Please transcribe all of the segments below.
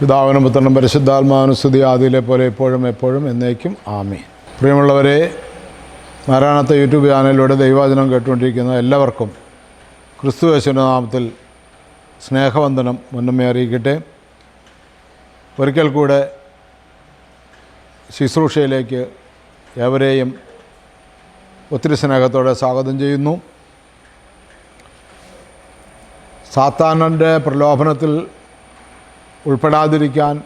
പിതാവിനും പുത്രനും പരിശുദ്ധാത്മാനുസ്തുതി ആദിയിലെ പോലെ എപ്പോഴും എപ്പോഴും എന്നേക്കും. ആമി പ്രിയമുള്ളവരെ നാരായണത്തെ യൂട്യൂബ് ചാനലിലൂടെ ദൈവവചനം കേട്ടുകൊണ്ടിരിക്കുന്ന എല്ലാവർക്കും ക്രിസ്തു യേശുവിന്റെ നാമത്തിൽ സ്നേഹവന്ദനം മുന്നമ്മ അറിയിക്കട്ടെ. ഒരിക്കൽ കൂടെ ശുശ്രൂഷയിലേക്ക് ഏവരെയും ഒത്തിരി സ്നേഹത്തോടെ സ്വാഗതം ചെയ്യുന്നു. സാത്താനന്റെ പ്രലോഭനത്തിൽ ഉൾപ്പെടാതിരിക്കാൻ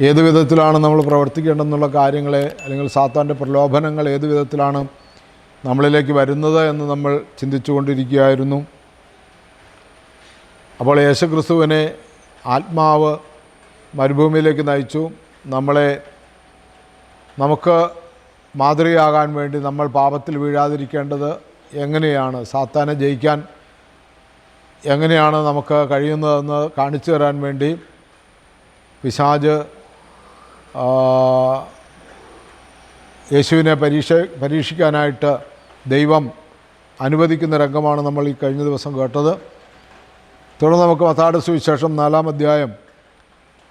ഏത് വിധത്തിലാണ് നമ്മൾ പ്രവർത്തിക്കേണ്ടതെന്നുള്ള കാര്യങ്ങളെ അല്ലെങ്കിൽ സാത്താന്റെ പ്രലോഭനങ്ങൾ ഏത് വിധത്തിലാണ് നമ്മളിലേക്ക് വരുന്നത് എന്ന് നമ്മൾ ചിന്തിച്ചു കൊണ്ടിരിക്കുകയായിരുന്നു അപ്പോൾ യേശുക്രിസ്തുവിനെ ആത്മാവ് മരുഭൂമിയിലേക്ക് നയിച്ചു. നമ്മളെ നമുക്ക് മാതൃകയാകാൻ വേണ്ടി നമ്മൾ പാപത്തിൽ വീഴാതിരിക്കേണ്ടത് എങ്ങനെയാണ്? സാത്താനെ ജയിക്കാൻ എങ്ങനെയാണ് നമുക്ക് കഴിയുന്നതെന്ന് കാണിച്ചു തരാൻ വേണ്ടി പിശാജ് യേശുവിനെ പരീക്ഷ പരീക്ഷിക്കാനായിട്ട് ദൈവം അനുവദിക്കുന്ന രംഗമാണ് നമ്മൾ ഈ കഴിഞ്ഞ ദിവസം കേട്ടത്. തുടർന്ന് നമുക്ക് മത്താട് സുവിശേഷം നാലാം അധ്യായം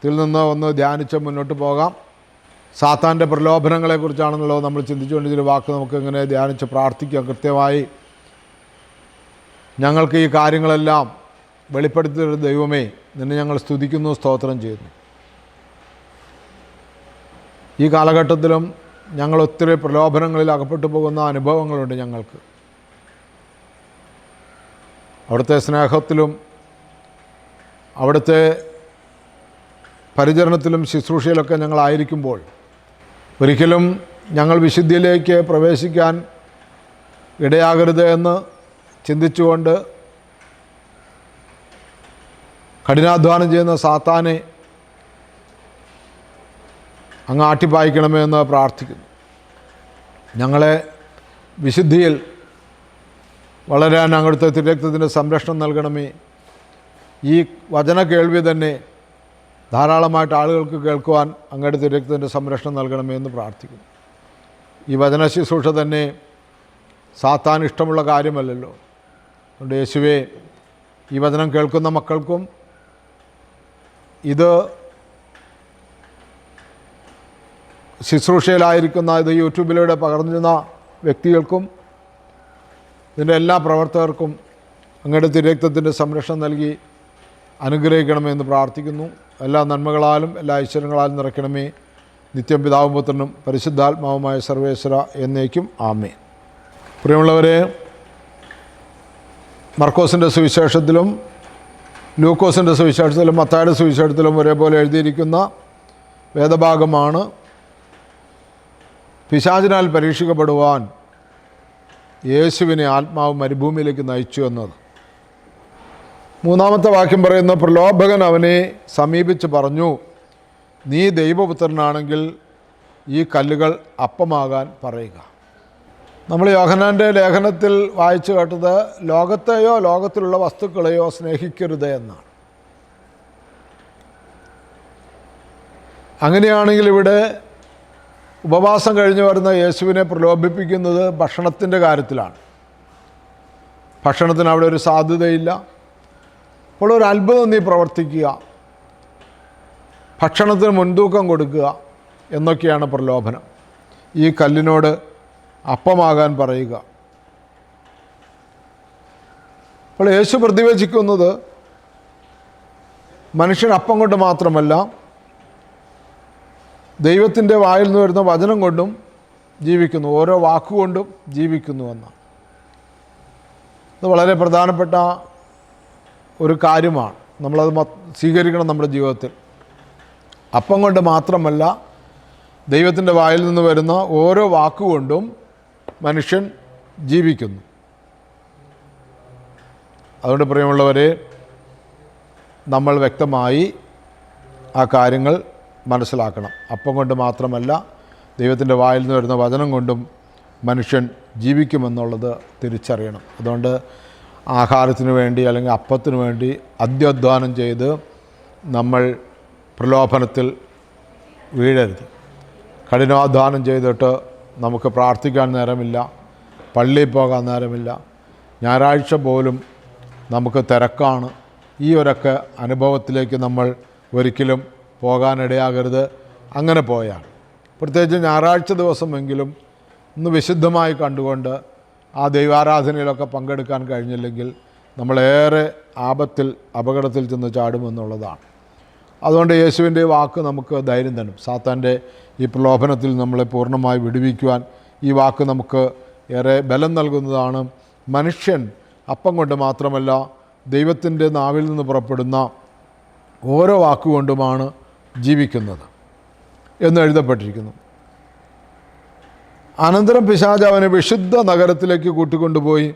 ത്തിൽ നിന്ന് ഒന്ന് ധ്യാനിച്ച് മുന്നോട്ട് പോകാം. സാത്താന്റെ പ്രലോഭനങ്ങളെക്കുറിച്ചാണെന്നുള്ളത് നമ്മൾ ചിന്തിച്ചുകൊണ്ടിരിക്കുന്ന വാക്ക്. നമുക്ക് ഇങ്ങനെ ധ്യാനിച്ച് പ്രാർത്ഥിക്കാം. കൃത്യമായി ഞങ്ങൾക്ക് ഈ കാര്യങ്ങളെല്ലാം വെളിപ്പെടുത്തി ദൈവമേ നിന്നെ ഞങ്ങൾ സ്തുതിക്കുന്നു സ്തോത്രം ചെയ്യുന്നു. ഈ കാലഘട്ടത്തിലും ഞങ്ങൾ ഒത്തിരി പ്രലോഭനങ്ങളിൽ അകപ്പെട്ടു പോകുന്ന അനുഭവങ്ങളുണ്ട് ഞങ്ങൾക്ക്. അവിടുത്തെ സ്നേഹത്തിലും അവിടുത്തെ പരിചരണത്തിലും ശുശ്രൂഷയിലൊക്കെ ഞങ്ങളായിരിക്കുമ്പോൾ ഒരിക്കലും ഞങ്ങൾ വിശുദ്ധിയിലേക്ക് പ്രവേശിക്കാൻ ഇടയാകരുത് എന്ന് ചിന്തിച്ചുകൊണ്ട് കഠിനാധ്വാനം ചെയ്യുന്ന സാത്താനെ അങ്ങ് ആട്ടിപ്പായിക്കണമേ എന്ന് പ്രാർത്ഥിക്കുന്നു. ഞങ്ങളെ വിശുദ്ധിയിൽ വളരാൻ അവിടുത്തെ തിരക്തത്തിന്റെ സംരക്ഷണം നൽകണമേ. ഈ വചന കേൾവി തന്നെ ധാരാളമായിട്ട് ആളുകൾക്ക് കേൾക്കുവാൻ അങ്ങയുടെ തിരക്തത്തിന്റെ സംരക്ഷണം നൽകണമേ എന്ന് പ്രാർത്ഥിക്കുന്നു. ഈ വചന ശുശ്രൂഷ തന്നെ സാത്താൻ ഇഷ്ടമുള്ള കാര്യമല്ലല്ലോ. അതുകൊണ്ട് യേശുവെ ഈ വചനം കേൾക്കുന്ന മക്കൾക്കും ഇത് ശുശ്രൂഷയിലായിരിക്കുന്ന ഇത് യൂട്യൂബിലൂടെ പകർന്നിരുന്ന വ്യക്തികൾക്കും ഇതിന്റെ എല്ലാ പ്രവർത്തകർക്കും അങ്ങയുടെ തിരക്തത്തിന്റെ സംരക്ഷണം നൽകി അനുഗ്രഹിക്കണമെന്ന് പ്രാർത്ഥിക്കുന്നു. എല്ലാ നന്മകളാലും എല്ലാ ഐശ്വര്യങ്ങളാലും നിറയ്ക്കണമേ. നിത്യം പിതാവും പുത്രനും പരിശുദ്ധാത്മാവുമായ സർവേശ്വര എന്നേക്കും. ആമേ പ്രിയമുള്ളവരെ മർക്കോസിന്റെ സുവിശേഷത്തിലും ലൂക്കോസിന്റെ സുവിശേഷത്തിലും മത്തായുടെ സുവിശേഷത്തിലും ഒരേപോലെ എഴുതിയിരിക്കുന്ന വേദഭാഗമാണ് പിശാചിനാൽ പരീക്ഷിക്കപ്പെടുവാൻ യേശുവിനെ ആത്മാവ് മരുഭൂമിയിലേക്ക് നയിച്ചു എന്നത്. മൂന്നാമത്തെ വാക്യം പറയുന്ന പ്രലോഭകൻ അവനെ സമീപിച്ച് പറഞ്ഞു നീ ദൈവപുത്രനാണെങ്കിൽ ഈ കല്ലുകൾ അപ്പമാകാൻ പറയുക. നമ്മൾ യോഹനാന്റെ ലേഖനത്തിൽ വായിച്ചു കേട്ടത് ലോകത്തെയോ ലോകത്തിലുള്ള വസ്തുക്കളെയോ സ്നേഹിക്കരുത് എന്നാണ്. അങ്ങനെയാണെങ്കിൽ ഇവിടെ ഉപവാസം കഴിഞ്ഞ് വരുന്ന യേശുവിനെ പ്രലോഭിപ്പിക്കുന്നത് ഭക്ഷണത്തിന്റെ കാര്യത്തിലാണ്. ഭക്ഷണത്തിന് അവിടെ ഒരു സാധ്യതയില്ല അപ്പോൾ ഒരു അത്ഭുതം നീ പ്രവർത്തിക്കുക. ഭക്ഷണത്തിന് മുൻതൂക്കം കൊടുക്കുക എന്നൊക്കെയാണ് പ്രലോഭനം. ഈ കല്ലിനോട് അപ്പമാകാൻ പറയുക. അപ്പോൾ യേശു പ്രതിവചിക്കുന്നത് മനുഷ്യൻ അപ്പം കൊണ്ട് മാത്രമല്ല ദൈവത്തിന്റെ വായിൽ നിന്ന് വരുന്ന വചനം കൊണ്ടും ജീവിക്കുന്നു. ഓരോ വാക്കുകൊണ്ടും ജീവിക്കുന്നു എന്ന് ഇത് വളരെ പ്രധാനപ്പെട്ട ഒരു കാര്യമാണ്. നമ്മളത് സ്വീകരിക്കണം നമ്മുടെ ജീവിതത്തിൽ. അപ്പം കൊണ്ട് മാത്രമല്ല ദൈവത്തിന്റെ വായിൽ നിന്ന് വരുന്ന ഓരോ വാക്കുകൊണ്ടും മനുഷ്യൻ ജീവിക്കുന്നു. അതുകൊണ്ട് പ്രിയമുള്ളവരെ നമ്മൾ വ്യക്തമായി ആ കാര്യങ്ങൾ മനസ്സിലാക്കണം. അപ്പം കൊണ്ട് മാത്രമല്ല ദൈവത്തിന്റെ വായിൽ നിന്ന് വരുന്ന വചനം കൊണ്ടും മനുഷ്യൻ ജീവിക്കുമെന്നുള്ളത് തിരിച്ചറിയണം. അതുകൊണ്ട് ആഹാരത്തിന് വേണ്ടി അല്ലെങ്കിൽ അപ്പത്തിന് വേണ്ടി അധ്യാധ്വാനം ചെയ്ത് നമ്മൾ പ്രലോഭനത്തിൽ വീഴരുത്. കഠിനാധ്വാനം ചെയ്തിട്ട് നമുക്ക് പ്രാർത്ഥിക്കാൻ നേരമില്ല പള്ളിയിൽ പോകാൻ നേരമില്ല. ഞായറാഴ്ച പോലും നമുക്ക് തിരക്കാണ്. ഈ ഒരൊക്കെ അനുഭവത്തിലേക്ക് നമ്മൾ ഒരിക്കലും പോകാനിടയാകരുത്. അങ്ങനെ പോയാൽ. പ്രത്യേകിച്ച് ഞായറാഴ്ച ദിവസമെങ്കിലും ഒന്ന് വിശുദ്ധമായി കണ്ടുകൊണ്ട് ആ ദൈവാരാധനയിലൊക്കെ പങ്കെടുക്കാൻ കഴിഞ്ഞില്ലെങ്കിൽ നമ്മളേറെ ആപത്തിൽ അപകടത്തിൽ ചെന്ന് ചാടുമെന്നുള്ളതാണ്. അതുകൊണ്ട് യേശുവിന്റെ വാക്ക് നമുക്ക് ധൈര്യം തരും. സാത്താന്റെ ഈ പ്രലോഭനത്തിൽ നമ്മളെ പൂർണമായി വിടുവിക്കുവാൻ ഈ വാക്ക് നമുക്ക് ഏറെ ബലം നൽകുന്നതാണ്. മനുഷ്യൻ അപ്പം കൊണ്ട് മാത്രമല്ല ദൈവത്തിന്റെ നാവിൽ നിന്ന് പുറപ്പെടുന്ന ഓരോ വാക്കുകൊണ്ടുമാണ് ജീവിക്കുന്നത് എന്ന് എഴുതപ്പെട്ടിരിക്കുന്നു. അനന്തരം പിശാജ് അവനെ വിശുദ്ധ നഗരത്തിലേക്ക് കൂട്ടിക്കൊണ്ടുപോയി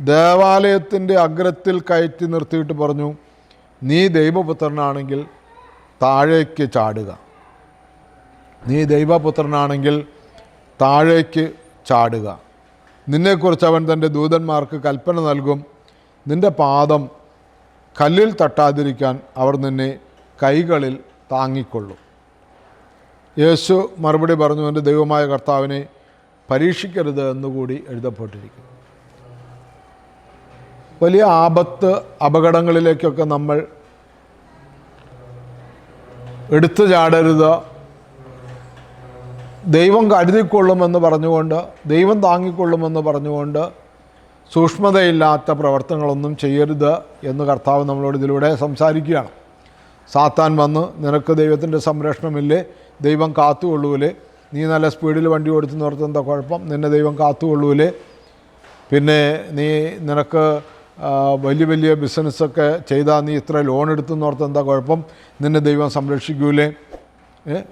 ദേവാലയത്തിന്റെ അഗ്രത്തിൽ കയറ്റി നിർത്തിയിട്ട് പറഞ്ഞു നീ ദൈവപുത്രനാണെങ്കിൽ താഴേക്ക് ചാടുക. നീ ദൈവപുത്രനാണെങ്കിൽ താഴേക്ക് ചാടുക. നിന്നെക്കുറിച്ച് അവൻ തന്റെ ദൂതന്മാർക്ക് കൽപ്പന നൽകും. നിന്റെ പാദം കല്ലിൽ തട്ടാതിരിക്കാൻ അവർ നിന്നെ കൈകളിൽ താങ്ങിക്കൊള്ളും. യേശു മറുപടി പറഞ്ഞു എന്റെ ദൈവമായ കർത്താവിനെ പരീക്ഷിക്കരുത് എന്നുകൂടി എഴുതപ്പെട്ടിരിക്കുന്നു. വലിയ ആപത്ത് അപകടങ്ങളിലേക്കൊക്കെ നമ്മൾ എടുത്തു ചാടരുത്. ദൈവം കരുതിക്കൊള്ളുമെന്ന് പറഞ്ഞുകൊണ്ട് ദൈവം താങ്ങിക്കൊള്ളുമെന്ന് പറഞ്ഞുകൊണ്ട് സൂക്ഷ്മതയില്ലാത്ത പ്രവർത്തനങ്ങളൊന്നും ചെയ്യരുത് എന്ന് കർത്താവ് നമ്മളോട് ഇതിലൂടെ സംസാരിക്കുകയാണ്. സാത്താൻ വന്ന് നിനക്ക് ദൈവത്തിന്റെ സംരക്ഷണമില്ലേ? ദൈവം കാത്തുകൊള്ളൂലേ? നീ നല്ല സ്പീഡിൽ വണ്ടി ഓടിച്ചു നിർത്തുന്ന കുഴപ്പം നിന്നെ ദൈവം കാത്തുകൊള്ളൂലേ? പിന്നെ നീ നിനക്ക് വലിയ വലിയ ബിസിനസ്സൊക്കെ ചെയ്താൽ നീ ഇത്ര ലോൺ എടുത്തെന്ന് ഓർത്ത് എന്താ കുഴപ്പം? നിന്നെ ദൈവം സംരക്ഷിക്കൂലേ?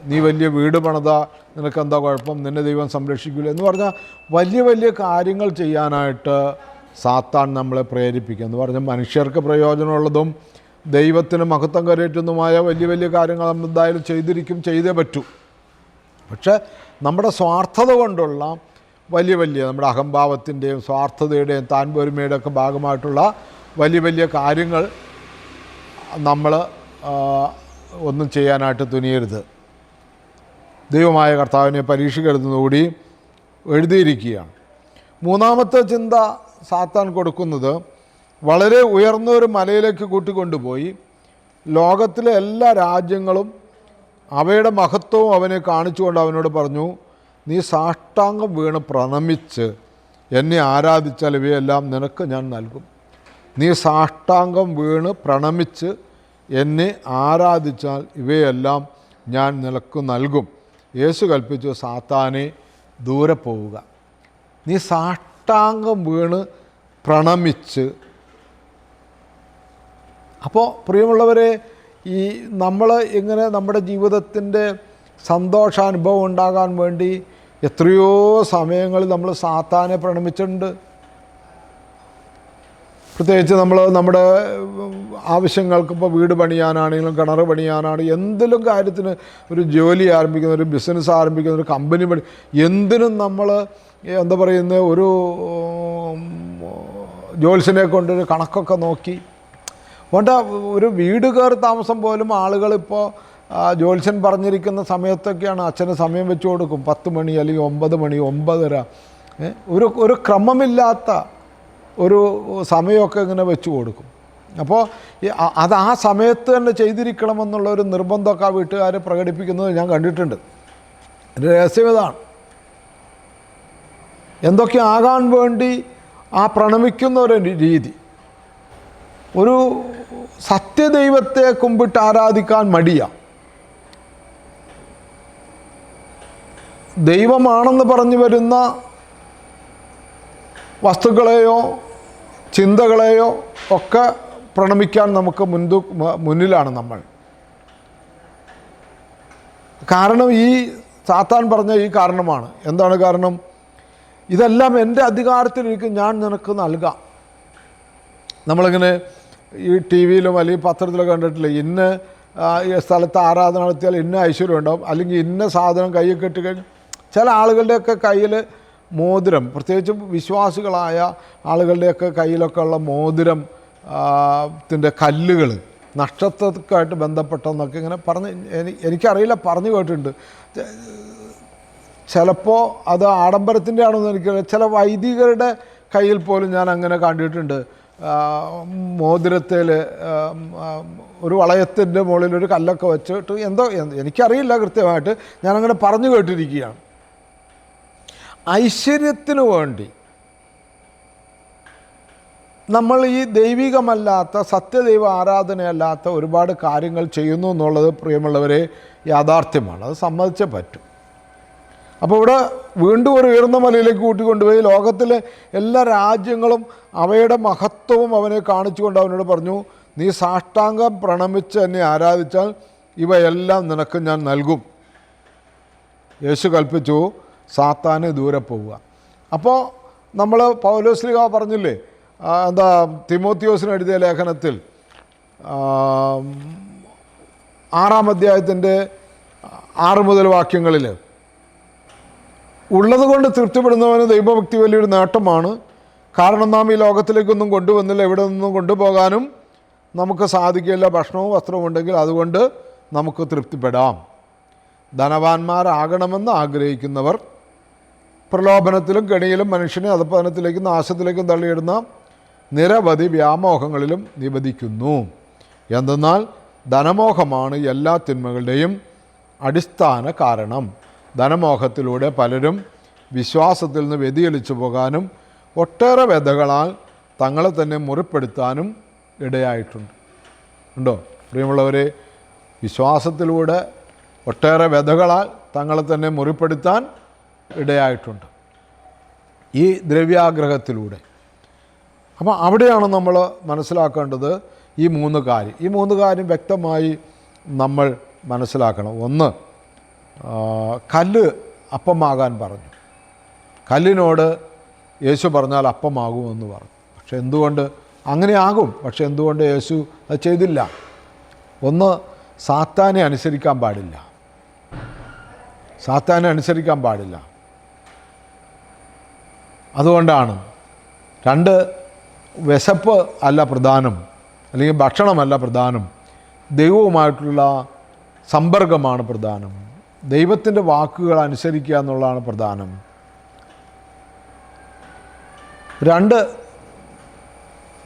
നീ വലിയ വീട് പണിതാ നിനക്ക് എന്താ കുഴപ്പം? നിന്നെ ദൈവം സംരക്ഷിക്കൂലേ? എന്ന് പറഞ്ഞാൽ വലിയ വലിയ കാര്യങ്ങൾ ചെയ്യാനായിട്ട് സാത്താൻ നമ്മളെ പ്രേരിപ്പിക്കുക എന്ന് പറഞ്ഞാൽ മനുഷ്യർക്ക് പ്രയോജനമുള്ളതും ദൈവത്തിന് മഹത്വം കരയറ്റുന്നതുമായ വലിയ വലിയ കാര്യങ്ങൾ നമ്മൾ എന്തായാലും ചെയ്തിരിക്കും ചെയ്തേ പറ്റൂ. പക്ഷേ നമ്മുടെ സ്വാർത്ഥത കൊണ്ടുള്ള വലിയ വലിയ നമ്മുടെ അഹംഭാവത്തിന്റെയും സ്വാർത്ഥതയുടെയും താൻ പൊരുമയുടെ ഒക്കെ ഭാഗമായിട്ടുള്ള വലിയ വലിയ കാര്യങ്ങൾ നമ്മൾ ഒന്നും ചെയ്യാനായിട്ട് തുനിയരുത്. ദൈവമായ കർത്താവിനെ പരീക്ഷിക്കരുതെന്നുകൂടി എഴുതിയിരിക്കുകയാണ്. മൂന്നാമത്തെ ചിന്ത സാത്താൻ കൊടുക്കുന്നത് വളരെ ഉയർന്ന ഒരു മലയിലേക്ക് കൂട്ടിക്കൊണ്ടുപോയി ലോകത്തിലെ എല്ലാ രാജ്യങ്ങളും അവയുടെ മഹത്വവും അവനെ കാണിച്ചുകൊണ്ട് അവനോട് പറഞ്ഞു നീ സാഷ്ടാംഗം വീണ് പ്രണമിച്ച് എന്നെ ആരാധിച്ചാൽ ഇവയെല്ലാം നിനക്ക് ഞാൻ നൽകും. നീ സാഷ്ടാംഗം വീണ് പ്രണമിച്ച് എന്നെ ആരാധിച്ചാൽ ഇവയെല്ലാം ഞാൻ നിനക്ക് നൽകും. യേശു കൽപ്പിച്ചു സാത്താനെ ദൂരെ പോവുക. നീ സാഷ്ടാംഗം വീണ് പ്രണമിച്ച്. അപ്പോൾ പ്രിയമുള്ളവരെ ഈ നമ്മൾ ഇങ്ങനെ നമ്മുടെ ജീവിതത്തിന്റെ സന്തോഷാനുഭവം ഉണ്ടാകാൻ വേണ്ടി എത്രയോ സമയങ്ങളിൽ നമ്മൾ സാത്താനെ പ്രണമിച്ചിട്ടുണ്ട്. പ്രത്യേകിച്ച് നമ്മൾ നമ്മുടെ ആവശ്യങ്ങൾക്ക് ഇപ്പോൾ വീട് പണിയാനാണെങ്കിലും കിണർ പണിയാനാണെങ്കിലും എന്തെങ്കിലും കാര്യത്തിന് ഒരു ജോലി ആരംഭിക്കുന്ന ഒരു ബിസിനസ് ആരംഭിക്കുന്ന ഒരു കമ്പനി പണി എന്തിനും നമ്മൾ എന്താ പറയുന്നത് ഒരു ജോത്സ്യനെ കൊണ്ടൊരു കണക്കൊക്കെ നോക്കി. അതുകൊണ്ട് ഒരു വീട് കയറി താമസം പോലും ആളുകളിപ്പോൾ ജ്യോത്സ്യൻ പറഞ്ഞിരിക്കുന്ന സമയത്തൊക്കെയാണ് അച്ഛന് സമയം വെച്ച് കൊടുക്കും. പത്ത് മണി അല്ലെങ്കിൽ ഒമ്പത് മണി ഒമ്പതര. ഒരു ഒരു ക്രമമില്ലാത്ത ഒരു സമയമൊക്കെ ഇങ്ങനെ വെച്ച് കൊടുക്കും. അപ്പോൾ അത് ആ സമയത്ത് തന്നെ ചെയ്തിരിക്കണമെന്നുള്ള ഒരു നിർബന്ധമൊക്കെ ആ വീട്ടുകാർ പ്രകടിപ്പിക്കുന്നത് ഞാൻ കണ്ടിട്ടുണ്ട്. രഹസ്യം ഇതാണ് എന്തൊക്കെ ആകാൻ വേണ്ടി ആ പ്രണമിക്കുന്ന ഒരു രീതി. ഒരു സത്യദൈവത്തെ കുമ്പിട്ട് ആരാധിക്കാൻ മടിയ. ദൈവമാണെന്ന് പറഞ്ഞു വരുന്ന വസ്തുക്കളെയോ ചിന്തകളെയോ ഒക്കെ പ്രണമിക്കാൻ നമുക്ക് മുൻതു മുന്നിലാണ് നമ്മൾ. കാരണം ഈ സാത്താൻ പറഞ്ഞ ഈ കാരണമാണ്. എന്താണ് കാരണം? ഇതെല്ലാം എന്റെ അധികാരത്തിലിരിക്കും ഞാൻ നിനക്ക് നൽകാം. നമ്മളിങ്ങനെ ഈ ടി വിയിലും അല്ലെങ്കിൽ പത്രത്തിലൊക്കെ കണ്ടിട്ടില്ല ഇന്ന സ്ഥലത്ത് ആരാധന നടത്തിയാൽ ഇന്ന ഐശ്വര്യം ഉണ്ടാവും അല്ലെങ്കിൽ ഇന്ന സാധനം കയ്യിൽ കെട്ടിക്കഴിഞ്ഞ് ചില ആളുകളുടെയൊക്കെ കയ്യിൽ മോതിരം പ്രത്യേകിച്ചും വിശ്വാസികളായ ആളുകളുടെയൊക്കെ കയ്യിലൊക്കെ ഉള്ള മോതിരം ത്തിന്റെ കല്ലുകൾ നക്ഷത്രക്കായിട്ട് ബന്ധപ്പെട്ടെന്നൊക്കെ ഇങ്ങനെ പറഞ്ഞ് എനി- എനിക്കറിയില്ല പറഞ്ഞു കേട്ടിട്ടുണ്ട്. ചിലപ്പോൾ അത് ആഡംബരത്തിന്റെ ആണെന്ന് എനിക്കറിയാം ചില വൈദികരുടെ കയ്യിൽ പോലും ഞാൻ അങ്ങനെ കണ്ടിട്ടുണ്ട് മോതിരത്തിൽ ഒരു വളയത്തിന്റെ മുകളിൽ ഒരു കല്ലൊക്കെ വെച്ചിട്ട് എന്ത് എനിക്കറിയില്ല കൃത്യമായിട്ട്. ഞാനങ്ങനെ പറഞ്ഞു കേട്ടിരിക്കുകയാണ്. ഐശ്വര്യത്തിന് വേണ്ടി. നമ്മൾ ഈ ദൈവികമല്ലാത്ത സത്യദൈവ ആരാധനയല്ലാത്ത ഒരുപാട് കാര്യങ്ങൾ ചെയ്യുന്നു എന്നുള്ളത് പ്രിയമുള്ളവരെ യാഥാർത്ഥ്യമാണ്. അത് സമ്മതിച്ചേ പറ്റും. അപ്പോൾ ഇവിടെ വീണ്ടും ഒരു ഉയർന്ന മലയിലേക്ക് കൂട്ടിക്കൊണ്ടുപോയി. ലോകത്തിലെ എല്ലാ രാജ്യങ്ങളും അവയുടെ മഹത്വവും അവനെ കാണിച്ചുകൊണ്ട് അവനോട് പറഞ്ഞു നീ സാഷ്ടാംഗം പ്രണമിച്ച് എന്നെ ആരാധിച്ചാൽ ഇവയെല്ലാം നിനക്ക് ഞാൻ നൽകും. യേശു കൽപ്പിച്ചു സാത്താന് ദൂരെ പോവുക. അപ്പോൾ നമ്മൾ പൗലോസ്ലിക പറഞ്ഞില്ലേ എന്താ തിമോത്തിയോസിന് എഴുതിയ ലേഖനത്തിൽ ആറാം അധ്യായത്തിന്റെ ആറ് മുതൽ വാക്യങ്ങളിൽ ഉള്ളത് കൊണ്ട് തൃപ്തിപ്പെടുന്നവന് ദൈവഭക്തി വലിയൊരു നേട്ടമാണ്. കാരണം നാം ഈ ലോകത്തിലേക്കൊന്നും കൊണ്ടുവന്നില്ല ഇവിടെ നിന്നും കൊണ്ടുപോകാനും നമുക്ക് സാധിക്കില്ല ഭക്ഷണവും വസ്ത്രവും ഉണ്ടെങ്കിൽ അതുകൊണ്ട് നമുക്ക് തൃപ്തിപ്പെടാം. ധനവാന്മാരാകണമെന്ന് ആഗ്രഹിക്കുന്നവർ പ്രലോഭനത്തിലും കെണിയിലും മനുഷ്യനെ അധപ്പതനത്തിലേക്കും നാശത്തിലേക്കും തള്ളിയിടുന്ന നിരവധി വ്യാമോഹങ്ങളിലും നിവധിക്കുന്നു. എന്തെന്നാൽ ധനമോഹമാണ് എല്ലാ തിന്മകളുടെയും അടിസ്ഥാന കാരണം. ധനമോഹത്തിലൂടെ പലരും വിശ്വാസത്തിൽ നിന്ന് വ്യതിയലിച്ചു പോകാനും ഒട്ടേറെ വ്യതകളാൽ തങ്ങളെ തന്നെ മുറിപ്പെടുത്താനും ഇടയായിട്ടുണ്ട്. ഉണ്ടോ? പ്രിയമുള്ളവരെ വിശ്വാസത്തിലൂടെ ഒട്ടേറെ വ്യതകളാൽ തങ്ങളെ തന്നെ മുറിപ്പെടുത്താൻ ഇടയായിട്ടുണ്ട്. ഈ ദ്രവ്യാഗ്രഹത്തിലൂടെ. അപ്പോൾ അവിടെയാണ് നമ്മൾ മനസ്സിലാക്കേണ്ടത് ഈ മൂന്ന് കാര്യം. ഈ മൂന്ന് കാര്യം വ്യക്തമായി നമ്മൾ മനസ്സിലാക്കണം. ഒന്ന് കല്ല് അപ്പമാകാൻ പറഞ്ഞു. കല്ലിനോട് യേശു പറഞ്ഞാൽ അപ്പമാകുമെന്ന് പറഞ്ഞു. പക്ഷെ എന്തുകൊണ്ട്? അങ്ങനെ ആകും. പക്ഷെ എന്തുകൊണ്ട് യേശു അത് ചെയ്തില്ല? ഒന്ന് സാത്താനെ അനുസരിക്കാൻ പാടില്ല. സാത്താനെ അനുസരിക്കാൻ പാടില്ല. അതുകൊണ്ടാണ്. രണ്ട് വിശപ്പ് അല്ല പ്രധാനം അല്ലെങ്കിൽ ഭക്ഷണമല്ല പ്രധാനം ദൈവവുമായിട്ടുള്ള സമ്പർക്കമാണ് പ്രധാനം. ദൈവത്തിന്റെ വാക്കുകൾ അനുസരിക്കുക എന്നുള്ളതാണ് പ്രധാനം. രണ്ട്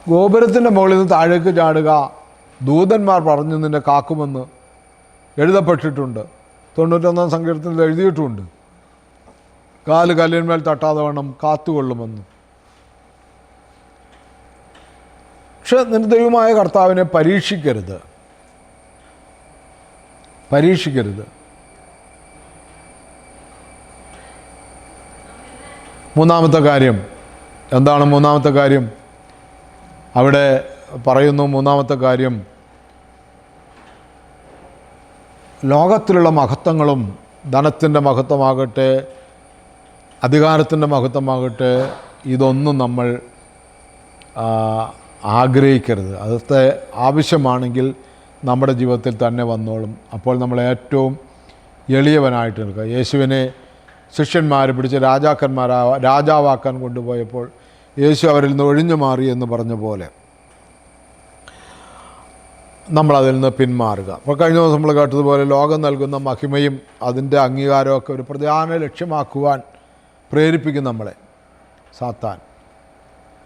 ഗോപുരത്തിന്റെ മുകളിൽ നിന്ന് താഴേക്ക് ചാടുക ദൂതന്മാർ പറഞ്ഞു നിന്നെ കാക്കുമെന്ന് എഴുതപ്പെട്ടിട്ടുണ്ട്. തൊണ്ണൂറ്റൊന്നാം സങ്കീർത്തനത്തിൽ എഴുതിയിട്ടുമുണ്ട് കാൽ കല്ലിന്മേൽ തട്ടാതെ വേണം കാത്തുകൊള്ളുമെന്ന്. പക്ഷെ നിർദ്ദയവുമായ കർത്താവിനെ പരീക്ഷിക്കരുത്. പരീക്ഷിക്കരുത്. മൂന്നാമത്തെ കാര്യം. എന്താണ് മൂന്നാമത്തെ കാര്യം? അവിടെ പറയുന്നു മൂന്നാമത്തെ കാര്യം. ലോകത്തിലുള്ള മഹത്വങ്ങളും ധനത്തിന്റെ മഹത്വമാകട്ടെ അധികാരത്തിന്റെ മഹത്വമാകട്ടെ ഇതൊന്നും നമ്മൾ ആഗ്രഹിക്കരുത്. അതത്തെ ആവശ്യമാണെങ്കിൽ നമ്മുടെ ജീവിതത്തിൽ തന്നെ വന്നോളും. അപ്പോൾ നമ്മൾ ഏറ്റവും എളിയവനായിട്ട് നിൽക്കുക. യേശുവിനെ ശിഷ്യന്മാർ പിടിച്ച് രാജാക്കന്മാരാ രാജാവാക്കാൻ കൊണ്ടുപോയപ്പോൾ യേശു അവരിൽ നിന്ന് ഒഴിഞ്ഞു മാറി എന്ന് പറഞ്ഞ പോലെ നമ്മളതിൽ നിന്ന് പിന്മാറുക. അപ്പോൾ കഴിഞ്ഞ ദിവസം നമ്മൾ കേട്ടതുപോലെ ലോകം നൽകുന്ന മഹിമയും അതിന്റെ അംഗീകാരമൊക്കെ ഒരു പ്രധാന ലക്ഷ്യമാക്കുവാൻ പ്രേരിപ്പിക്കും നമ്മളെ. സാത്താൻ.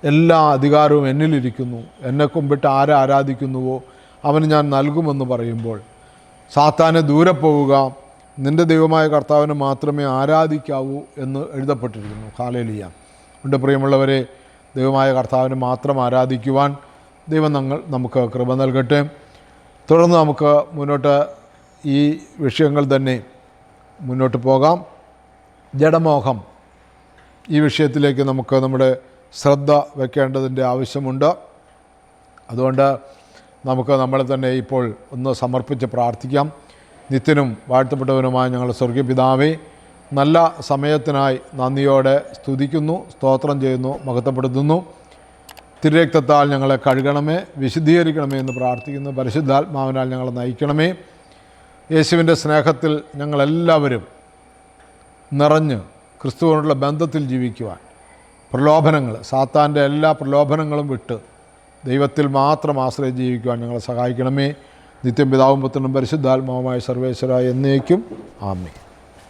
എല്ലാ അധികാരവും എന്നിലിരിക്കുന്നു. എന്നെ കുമ്പിട്ട് ആരെ ആരാധിക്കുന്നുവോ അവന് ഞാൻ നൽകുമെന്ന് പറയുമ്പോൾ സാത്താനെ ദൂരെ പോവുക നിന്റെ ദൈവമായ കർത്താവിനെ മാത്രമേ ആരാധിക്കാവൂ എന്ന് എഴുതപ്പെട്ടിരിക്കുന്നു. കാലയിലിയ ഉണ്ട് പ്രിയമുള്ളവരെ ദൈവമായ കർത്താവിനെ മാത്രം ആരാധിക്കുവാൻ ദൈവം ഞങ്ങൾ നമുക്ക് കൃപ നൽകട്ടെ. തുടർന്ന് നമുക്ക് മുന്നോട്ട് ഈ വിഷയങ്ങൾ തന്നെ മുന്നോട്ട് പോകാം. ജഡമോഹം. ഈ വിഷയത്തിലേക്ക് നമുക്ക് നമ്മുടെ ശ്രദ്ധ വെക്കേണ്ടതിന്റെ ആവശ്യമുണ്ട്. അതുകൊണ്ട് നമുക്ക് നമ്മളെ തന്നെ ഇപ്പോൾ ഒന്ന് സമർപ്പിച്ച് പ്രാർത്ഥിക്കാം. നിത്യനും വാഴ്ത്തപ്പെട്ടവനുമായ ഞങ്ങളുടെ സ്വർഗീയ പിതാവേ നല്ല സമയത്തിനായി നന്ദിയോടെ സ്തുതിക്കുന്നു സ്തോത്രം ചെയ്യുന്നു മഹത്വപ്പെടുത്തുന്നു. തിരുരക്തത്താൽ ഞങ്ങളെ കഴുകണമേ വിശുദ്ധീകരിക്കണമേ എന്ന് പ്രാർത്ഥിക്കുന്നു. പരിശുദ്ധാത്മാവിനാൽ ഞങ്ങളെ നയിക്കണമേ. യേശുവിന്റെ സ്നേഹത്തിൽ ഞങ്ങളെല്ലാവരും നിറഞ്ഞ് ക്രിസ്തുവിനോടുള്ള ബന്ധത്തിൽ ജീവിക്കുവാൻ. പ്രലോഭനങ്ങൾ സാത്താന്റെ എല്ലാ പ്രലോഭനങ്ങളും വിട്ട് ദൈവത്തിൽ മാത്രം ആശ്രയം ജീവിക്കുവാൻ ഞങ്ങളെ സഹായിക്കണമേ. നിത്യം പിതാവും പുത്രനും പരിശുദ്ധാത്മാവുമായ സർവേശ്വര എന്നേക്കും. ആമേ